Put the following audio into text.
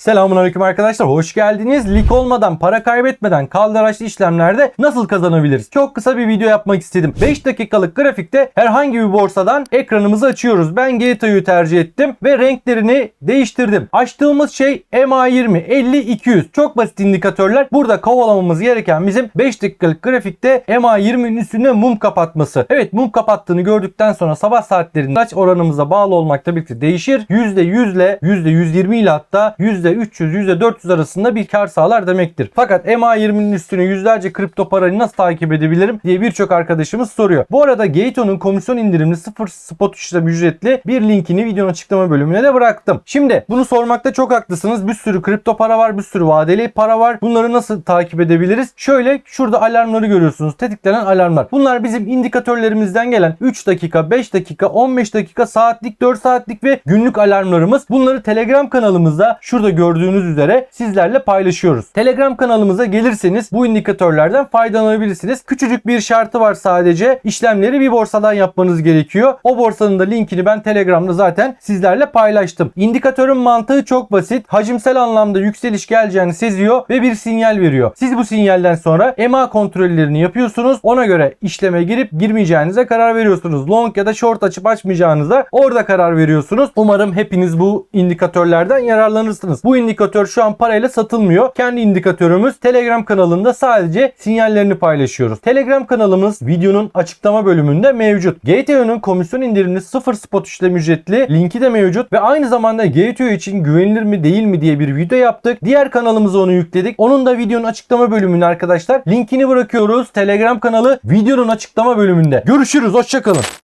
Selamünaleyküm arkadaşlar. Hoş geldiniz. Lik olmadan, para kaybetmeden kaldıraçlı işlemlerde nasıl kazanabiliriz? Çok kısa bir video yapmak istedim. 5 dakikalık grafikte herhangi bir borsadan ekranımızı açıyoruz. Ben GTA'yı tercih ettim ve renklerini değiştirdim. Açtığımız şey MA20 50 200. Çok basit indikatörler. Burada kovalamamız gereken bizim 5 dakikalık grafikte MA20'nin üstüne mum kapatması. Evet mum kapattığını gördükten sonra sabah saatlerinde saç oranımıza bağlı olmakla birlikte değişir. %100 ile %120 ile hatta %300 %400 arasında bir kar sağlar demektir. Fakat MA20'nin üstüne yüzlerce kripto parayı nasıl takip edebilirim diye birçok arkadaşımız soruyor. Bu arada Gateon'un komisyon indirimli 0 spot işlem ücretli bir linkini videonun açıklama bölümüne de bıraktım. Şimdi bunu sormakta çok haklısınız. Bir sürü kripto para var, bir sürü vadeli para var. Bunları nasıl takip edebiliriz? Şöyle şurada alarmları görüyorsunuz. Tetiklenen alarmlar. Bunlar bizim indikatörlerimizden gelen 3 dakika, 5 dakika, 15 dakika, saatlik, 4 saatlik ve günlük alarmlarımız. Bunları Telegram kanalımızda şurada gördüğünüz üzere sizlerle paylaşıyoruz. Telegram kanalımıza gelirseniz bu indikatörlerden faydalanabilirsiniz. Küçücük bir şartı var sadece. İşlemleri bir borsadan yapmanız gerekiyor. O borsanın da linkini ben Telegram'da zaten sizlerle paylaştım. İndikatörün mantığı çok basit. Hacimsel anlamda yükseliş geleceğini seziyor ve bir sinyal veriyor. Siz bu sinyalden sonra EMA kontrollerini yapıyorsunuz. Ona göre işleme girip girmeyeceğinize karar veriyorsunuz. Long ya da short açıp açmayacağınıza orada karar veriyorsunuz. Umarım hepiniz bu indikatörlerden yararlanırsınız. Bu indikatör şu an parayla satılmıyor. Kendi indikatörümüz Telegram kanalında sadece sinyallerini paylaşıyoruz. Telegram kanalımız videonun açıklama bölümünde mevcut. GTO'nun komisyon indirimli 0 spot işlem ücretli linki de mevcut ve aynı zamanda GTO için güvenilir mi değil mi diye bir video yaptık. Diğer kanalımıza onu yükledik. Onun da videonun açıklama bölümüne arkadaşlar linkini bırakıyoruz. Telegram kanalı videonun açıklama bölümünde. Görüşürüz. Hoşçakalın.